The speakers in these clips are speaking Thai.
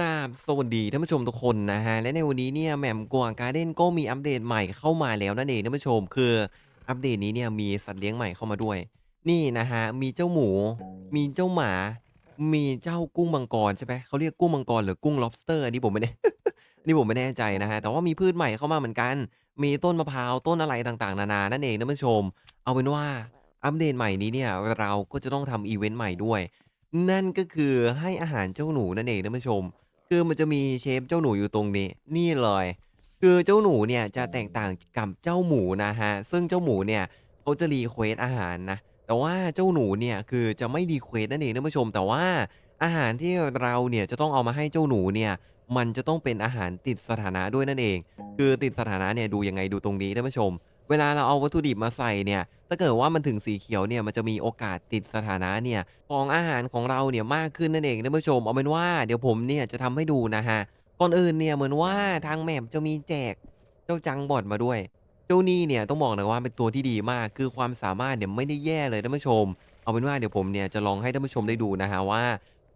กราบสวัสดีท่านผู้ชมทุกคนนะฮะ และในวันนี้เนี่ยแหม่มกวางการ์เด้นก็มีอัปเดตใหม่เข้ามาแล้วนั่นเองท่านผู้ชมคืออัปเดตนี้เนี่ยมีสัตว์เลี้ยงใหม่เข้ามาด้วย นี่นะฮะมีเจ้าหมู มีเจ้าหมา มีเจ้ากุ้งมังกรใช่ไหมเขาเรียกกุ้งมังกรหรือกุ้ง lobster อันนี้ผมไม่ได้อันนี้ผมไม่แน่ใจนะฮะแต่ว่ามีพืชใหม่เข้ามาเหมือนกัน มีต้นมะพร้าวต้นอะไรต่างๆ นานานั่นเองท่านผู้ชม เอาเป็นว่าอัปเดตใหม่นี้เนี่ยเราก็จะต้องทำอีเวนต์ใหม่ด้วย นั่นก็คือให้อาหารเจ้าหนูนั่นเองท่านผู้ชม คือมันจะมีเชฟเจ้าหนูอยู่ตรงนี้ นี่เลย คือเจ้าหนูเนี่ยจะแตกต่างกับเจ้าหมูนะฮะ ซึ่งเจ้าหมูเนี่ยเขาจะรีเควสอาหารนะ แต่ว่าเจ้าหนูเนี่ยคือจะไม่รีเควสนั่นเองท่านผู้ชม แต่ว่าอาหารที่เราเนี่ยจะต้องเอามาให้เจ้าหนูเนี่ยมันจะต้องเป็นอาหารติดสถานะด้วยนั่นเอง คือติดสถานะเนี่ยดูยังไงดูตรงนี้ท่านผู้ชม เวลาเราเอาวัตถุดิบมาใส่เนี่ย ถ้าเกิดว่ามันถึงสีเขียวเนี่ย มันจะมีโอกาสติดสถานะเนี่ยของอาหารของเราเนี่ยมากขึ้นนั่นเองท่านผู้ชม เอาเป็นว่าเดี๋ยวผมเนี่ยจะทำให้ดูนะฮะ ก่อนอื่นเนี่ยเหมือนว่าทางแมปจะมีแจกเจ้าจังบอดมาด้วย เจ้านี่เนี่ยต้องบอกเลยว่าเป็นตัวที่ดีมาก คือความสามารถเนี่ยไม่ได้แย่เลยท่านผู้ชม เอาเป็นว่าเดี๋ยวผมเนี่ยจะลองให้ท่านผู้ชมได้ดูนะฮะว่า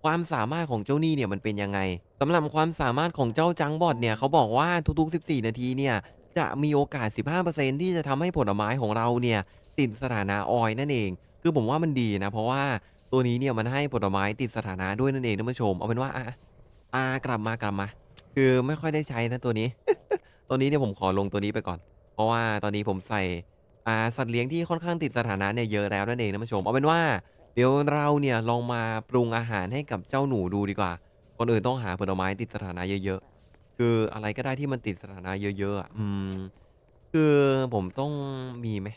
ความสามารถของเจ้านี่เนี่ยมันเป็นยังไงสำหรับความสามารถของเจ้าจังบอดเนี่ยเขาบอกว่าทุกๆ 14 นาทีเนี่ย จะมีโอกาส 15%ที่จะทำให้ผลไม้ของเราเนี่ยติดสถานะออยนั่นเอง คือผมว่ามันดีนะ เพราะว่าตัวนี้เนี่ยมันให้ผลไม้ติดสถานะด้วยนั่นเองท่านผู้ชม เอาเป็นว่าอะอ่ากลับมากลับมา คือไม่ค่อยได้ใช้นะตัวนี้ ตัวนี้เนี่ยผมขอลงตัวนี้ไปก่อน เพราะว่าตอนนี้ผมใส่อ่าสัตว์เลี้ยงที่ค่อนข้างติดสถานะเนี่ยเยอะแล้วนั่นเองท่านผู้ชม เอาเป็นว่าเดี๋ยวเราเนี่ยลองมาปรุงอาหารให้กับเจ้าหนูดูดีกว่าก่อนอื่นต้องหาผลไม้ติดสถานะเยอะๆ คืออะไรก็ได้ที่มันติดสถานะเยอะ ๆอะอืม คือผมต้องมีไหม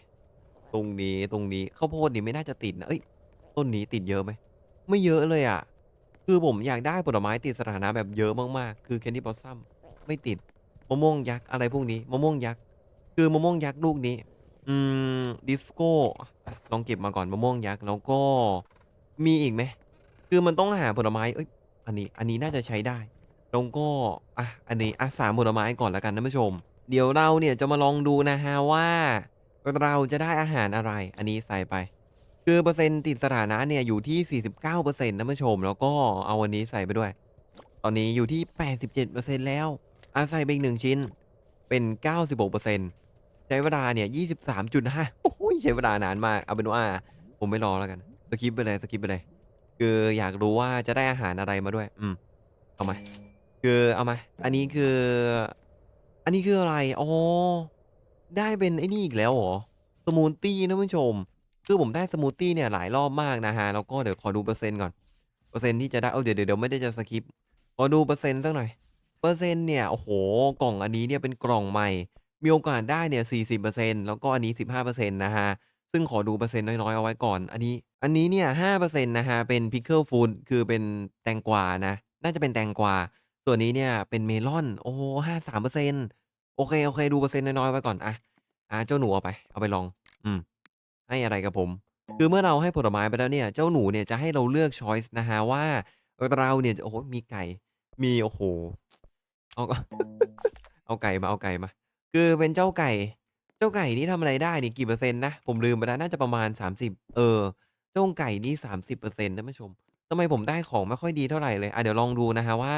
ตรงนี้ตรงนี้ข้าวโพดนี่ไม่น่าจะติดนะเอ้ย ต้นนี้ติดเยอะไหม ไม่เยอะเลยอะ คือผมอยากได้ผลไม้ติดสถานะแบบเยอะมากๆ คือแคนดี้บอสซัมไม่ติดมะม่วงยักษ์อะไรพวกนี้มะม่วงยักษ์คือมะม่วงยักษ์ลูกนี้ อืมดิสโก้อะลองเก็บมาก่อนมะม่วงยักษ์แล้วก็มีอีกไหม คือมันต้องหาผลไม้เอ้ยอันนี้อันนี้น่าจะใช้ได้ ล้วก็อะอันนี้อะสามผลไม้ก่อนแล้วกันท่านผู้ชม เดี๋ยวเราเนี่ยจะมาลองดูนะฮะว่า เราจะได้อาหารอะไร อันนี้ใส่ไป คือเปอร์เซ็นต์ติดสถานะเนี่ยอยู่ที่ 49%ท่านผู้ชม แล้วก็เอาอันนี้ใส่ไปด้วย ตอนนี้อยู่ที่ 87%แล้วอาใส่ไปอีกหนึ่งชิ้นเป็น 96%ใช้เวลาเนี่ย 23.5โอ้ยใช้เวลานานมากเอาเป็นว่า ผมไม่รอแล้วกันสกิปไปเลยสกิปไปเลย คืออยากรู้ว่าจะได้อาหารอะไรมาด้วย อืมเอามา คือเอามา อันนี้คือ อันนี้คืออะไร อ๋อ ได้เป็นไอ้นี่อีกแล้วเหรอ สมูทตี้นะผู้ชม คือผมได้สมูทตี้เนี่ยหลายรอบมากนะฮะ แล้วก็เดี๋ยวขอดูเปอร์เซ็นต์ก่อน เปอร์เซ็นต์ที่จะได้ เออเดี๋ยวเดี๋ยวไม่ได้จะสกิปขอดูเปอร์เซ็นต์สักหน่อย เปอร์เซ็นต์เนี่ย โอ้โห กล่องอันนี้เนี่ยเป็นกล่องใหม่ มีโอกาสได้เนี่ย40%แล้วก็อันนี้15%นะฮะ ซึ่งขอดูเปอร์เซ็นต์น้อยๆเอาไว้ก่อน อันนี้ อันนี้เนี่ย5%นะฮะ เป็น Pickle Food คือเป็นแตงกวานะ น่าจะเป็นแตงกวา ส่วนนี้เนี่ยเป็นเมลอน โอ้โฮ53%โอเค โอเค ดูเปอร์เซ็นต์น้อยๆไว้ก่อนอะอ่าเจ้าหนูเอาไป เอาไปลอง อืม ให้อะไรกับผม คือเมื่อเราให้ผลไม้ไปแล้วเนี่ย เจ้าหนูเนี่ยจะให้เราเลือกช้อยซ์นะฮะว่า เราเนี่ยโอ้โฮมีไก่ มี โอ้โฮเอาเอาไก่มา เอาไก่มา คือเป็นเจ้าไก่ เจ้าไก่นี่ทำอะไรได้นี่กี่เปอร์เซ็นต์นะ ผมลืมไปแล้ว น่าจะประมาณ 30 เออ เจ้าไก่นี่30%ท่านผู้ชมทำไมผมได้ของไม่ค่อยดีเท่าไหร่เลยอะเดี๋ยวลองดูนะครับว่า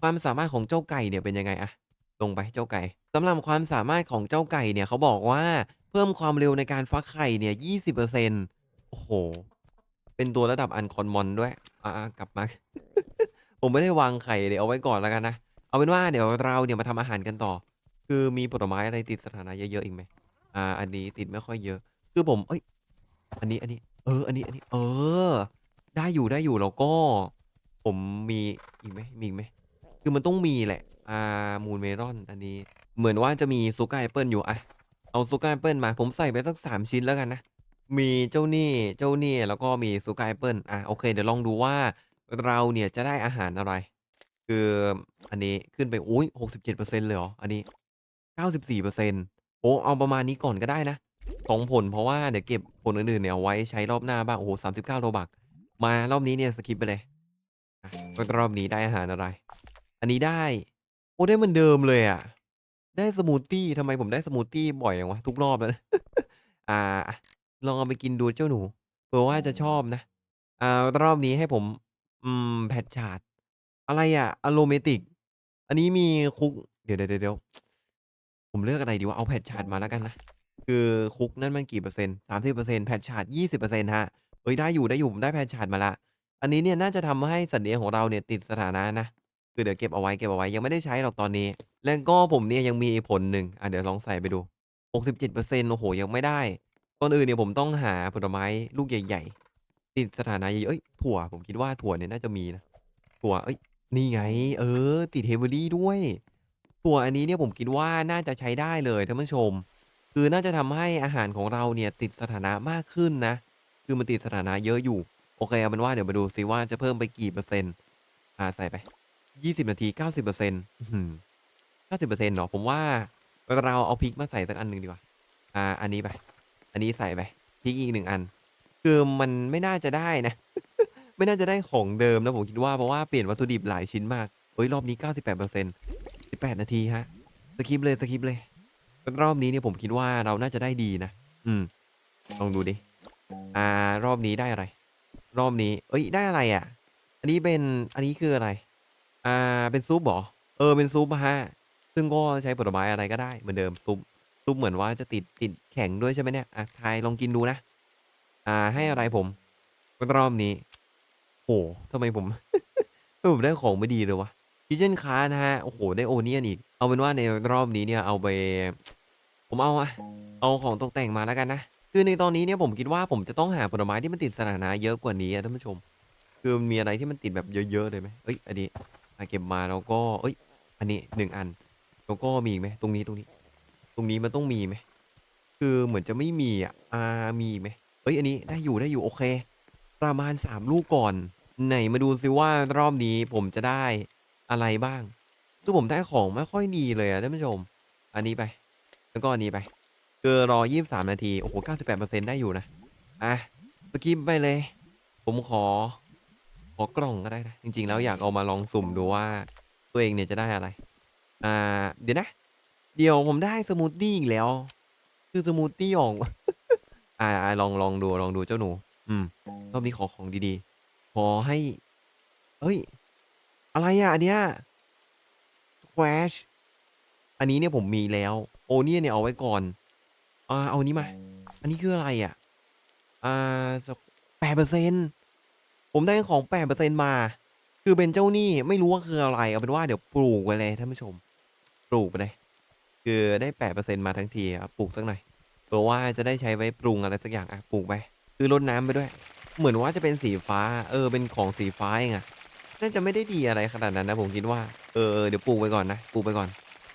ความสามารถของเจ้าไก่เนี่ยเป็นยังไงอะลงไปเจ้าไก่สำหรับความสามารถของเจ้าไก่เนี่ยเขาบอกว่าเพิ่มความเร็วในการฟักไข่เนี่ย20%โอ้โฮเป็นตัวระดับ Uncommon ด้วยอ่ากลับมา ผมไม่ได้วางไข่เดี๋ยวเอาไว้ก่อนแล้วกันนะ เอาเป็นว่าเดี๋ยวเราเนี่ยมาทำอาหารกันต่อ คือมีผลไม้อะไรติดสถานะเยอะๆอีกไหม?อ่า อันนี้ติดไม่ค่อยเยอะ คือผมเฮ้ย อันนี้ อันนี้ เออ อันนี้ อันนี้ เออ ได้อยู่ ได้อยู่ แล้วก็ ผมมีอีกไหมมีอีกไหม? คือมันต้องมีแหละ อ่ามูนเมลอน อันนี้ เหมือนว่าจะมีซูการ์แอปเปิลอยู่อะเอาซูการ์แอปเปิลมาผมใส่ไปสัก3ชิ้นแล้วกันนะ มีเจ้านี่เจ้านี่แล้วก็มีซูการ์แอปเปิลอาโอเค เดี๋ยวลองดูว่าเราเนี่ยจะได้อาหารอะไร คืออันนี้ขึ้นไปอุ๊ย67%เจ็ดเปอร์เซ็นต์เลยเหรออันนี้94%โอ้เอาประมาณนี้ก่อนก็ได้นะ2ผลเพราะว่าเดี๋ยวเก็บผลอื่นๆเนี่ยเอาไว้ใช้รอบหน้าบ้างโอ้โฮ39 Robux มารอบนี้เนี่ยสกิปไปเลยรอบนี้ได้อาหารอะไร อันนี้ได้ โอ้ได้เหมือนเดิมเลยอะได้สมูทตี้ทำไมผมได้สมูทตี้บ่อยจังวะ ทุกรอบแล้วนะ อ่า ลองเอาไปกินดูเจ้าหนูเผื่อว่าจะชอบนะ อ่ารอบนี้ให้ผม อืมแพทชาร์ดอะไรอะอะโรเมติก อันนี้มีคุก เดี๋ยวๆๆๆผมเลือกอะไรดีวะเอา Patch Chart มาแล้วกันนะคือคุกนั่นมันกี่เปอร์เซ็นต์30% Patch Chart 20%ครับเปอร์เซ็นต์ฮะเฮ้ยได้อยู่ๆผมได้ Patch Chart มาล้วอันนี้เนี่ยน่าจะทำให้สัตว์เลี้ยของเราเนี่ยติดสถานะนะ คือเดี๋ยวเก็บเอาไว้เก็บเอาไว้ยังไม่ได้ใช้หรอกตอนนี้ แล้วก็ผมเนี่ยยังมีผลหนึ่งอ่าเดี๋ยวลองใส่ไปดู 67%โอ้โฮยังไม่ได้ก่อนอื่นเนี่ยผมต้องหาผลไม้ลูกใหญ่ ๆ ติดสถานะใหญ่เฮ้ยถั่วผมคิดว่าถั่วเนี่ยน่าจะมีนะถั่วเฮ้ยนี่ไง เออ ติด Heavily ด้วย ถั่วอันนี้เนี่ยผมคิดว่าน่าจะใช้ได้เลยท่านผู้ชม คือน่าจะทำให้อาหารของเราเนี่ยติดสถานะมากขึ้นนะ คือมันติดสถานะเยอะอยู่ โอเคเอาเป็นว่าเดี๋ยวมาดูซิว่าจะเพิ่มไปกี่เปอร์เซ็นต์อ่าใส่ไป 20 นาที 90%อื้อฮือ90%เหรอผมว่าเราเอาพริกมาใส่สักอันหนึ่งดีกว่า อ่า อันนี้ไป อันนี้ใส่ไปพริกอีก1อัน คือมันไม่น่าจะได้นะ ไม่น่าจะได้ของเดิมนะผมคิดว่าเพราะว่าเปลี่ยนวัตถุดิบหลายชิ้นมากเฮ้ยรอบนี้ 98% 18 นาทีครับสกิปเลยสกิปเลย รอบนี้เนี่ยผมคิดว่าเราน่าจะได้ดีนะ อืม ลองดูดิ อ่า รอบนี้ได้อะไร รอบนี้เฮ้ย ได้อะไรอะ อันนี้เป็น อันนี้คืออะไร อ่า เป็นซุปเหรอ?เออ เป็นซุปอะครับซึ่งก็ใช้ผลไม้อะไรก็ได้เหมือนเดิมซุป ซุปเหมือนว่าจะติดติดแข็งด้วยใช่ไหมเนี่ย?อะทายลองกินดูนะ อ่า ให้อะไรผมรอบนี้โอ้โฮทำไมผม ทำไมผมได้ของไม่ดีเลยวะ Kitchen Card นะครับโอ้โฮได้ Onion อีก เอาเป็นว่าในรอบนี้เนี่ยเอาไป ผมเอาอะเอาของตกแต่งมาแล้วกันนะ คือในตอนนี้เนี่ยผมคิดว่าผมจะต้องหาผลไม้ที่มันติดสถานะเยอะกว่านี้อะท่านผู้ชม คือมันมีอะไรที่มันติดแบบเยอะๆเลยไหม?เฮ้ย อันนี้ อ่าเก็บมาแล้วก็เฮ้ย อันนี้1อัน แล้วก็มีอีกไหม?ตรงนี้ตรงนี้ ตรงนี้มันต้องมีไหม?คือเหมือนจะไม่มีอะอ่ามีไหม?เฮ้ยอันนี้ได้อยู่ๆโอเค ประมาณ3ลูกก่อน ไหนมาดูซิว่ารอบนี้ผมจะได้อะไรบ้างคือผมได้ของไม่ค่อยดีเลยอะท่านผู้ชม อันนี้ไป แล้วก็อันนี้ไปคือรอ23นาที โอ้โฮ98%ได้อยู่นะ อะสกิปไปเลย ผมขอ อกล่องก็ได้นะจริง ๆ แล้วอยากเอามาลองสุ่มดูว่า ตัวเองเนี่ยจะได้อะไร อ่า เดี๋ยวนะ เดี๋ยวผมได้สมูททีอีกแล้ว คือสมูททีออกอ่าๆลองลองดูลองดูเจ้าหนู อืมรอบนี้ขอของดีๆ ขอให้เฮ้ย อะไรอะอันเนี้ย Squash อันนี้เนี่ยผมมีแล้ว Onion เนี่ยเอาไว้ก่อน อ่า เอาอันนี้มา อันนี้คืออะไรอะ?อ่าส8% ผมได้ของ8%มา คือเป็นเจ้าหนี่ไม่รู้ว่าคืออะไร เอาเป็นว่าเดี๋ยวปลูกไว้เลยท่านผู้ชม ปลูกไปเลย คือได้8%มาทั้งทีปลูกสักหน่อยเผื่อว่าจะได้ใช้ไว้ปรุงอะไรสักอย่างอะปลูกไป คือรดน้ำไปด้วย เหมือนว่าจะเป็นสีฟ้า เออ เป็นของสีฟ้าเองอะน่าจะไม่ได้ดีอะไรขนาดนั้นนะผมคิดว่า เออ เดี๋ยวปลูกไปก่อนนะ ปลูกไปก่อน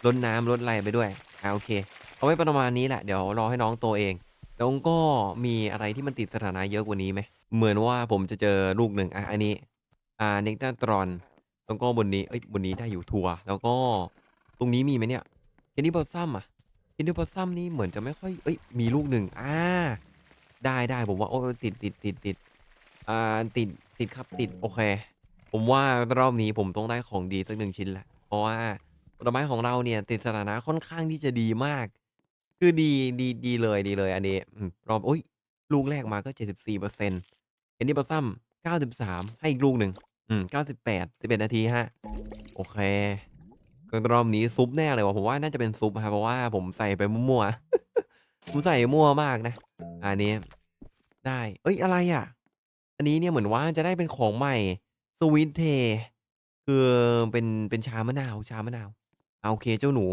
รดน้ำรดอะไรไปด้วยอาโอเค เอาไว้ประมาณนี้แหละ เดี๋ยวรอให้น้องโตเอง แล้วก็มีอะไรที่มันติดสถานะเยอะกว่านี้ไหม?เหมือนว่าผมจะเจอลูกหนึ่งอะอันนี้ อ่า Nectarthron แล้วก็บนนี้เฮ้ยบนนี้ได้อยู่ถั่วแล้วก็ตรงนี้มีไหมเนี่ย? Cherry Blossom อะ Cherry Blossom นี่เหมือนจะไม่ค่อยเฮ้ยมีลูกหนึ่งอ่าได้ๆผมว่าโอ๊ยติดติดๆๆอ่าติดติดครับติดโอเค ผมว่ารอบนี้ผมต้องได้ของดีสัก1ชิ้นแหล้วเพราะว่าผลไม้ของเราเนี่ยติดสถานะค่อนข้างที่จะดีมาก คือดี ดี ดีเลย ดีเลยอันนี้ อืม รอบ อุ๊ย ลูกแรกมาก็ 74% Cherry Blossom 93 ให้อีกลูกหนึ่ง อืม 98 11 นาทีครับโอเครอบนี้ซุปแน่เลยว่ะผมว่าน่าจะเป็นซุปครับเพราะว่าผมใส่ไปมั่วๆ ผมใส่มั่วมากนะ อันนี้ ได้เฮ้ย อะไรอะ?อันนี้เนี่ยเหมือนว่าจะได้เป็นของใหม่ Sweet Tea คือเป็นเป็นชามะนาว ชามะนาวอาโอเคเจ้าหนู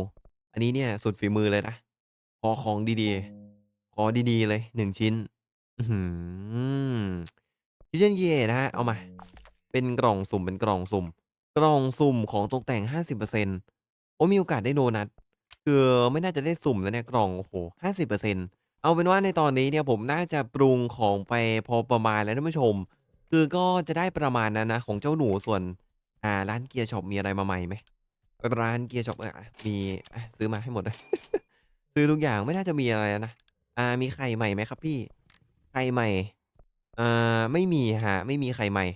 อันนี้เนี่ยสุดฝีมือเลยนะ ขอของดีๆ ขอดีๆ เลย1ชิ้น อื้อฮือ Kitchen Create นะครับเอามา เป็นกล่องสุ่มเป็นกล่องสุ่ม กล่องสุ่มของตกแต่ง50%โอ้มีโอกาสได้โดนัตคือไม่น่าจะได้สุ่มแล้วเนี่ยกล่องโอ้โฮ50%เปอร์เซ็นต์เอาเป็นว่าในตอนนี้เนี่ยผมน่าจะปรุงของไปพอประมาณแล้วท่านผู้ชม คือก็จะได้ประมาณนั้นนะของเจ้าหนูส่วน อ่าร้าน Gear Shop มีอะไรมาใหม่ไหม?ร้าน Gear Shop อะมีซื้อมาให้หมดเลย ซื้อทุกอย่างไม่น่าจะมีอะไรนะ อ่า มีไข่ใหม่ไหมครับพี่?ไข่ใหม่ อ่า ไม่มีครับไม่มีไข่ใหม่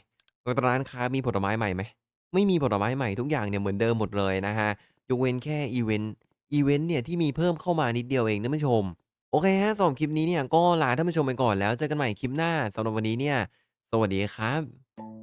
ร้านค้ามีผลไม้ใหม่ไหม?ไม่มีผลไม้ใหม่ทุกอย่างเนี่ยเหมือนเดิมหมดเลยนะครับยกเว้นแค่อิเวนต์อิเวนต์เนี่ยที่มีเพิ่มเข้ามานิดเดียวเองท่านผู้ชม โอเคครับสำหรับคลิปนี้เนี่ยก็ลาท่านผู้ชมไปก่อนแล้วเจอกันใหม่คลิปหน้าสำหรับวันนี้เนี่ย สวัสดีครับ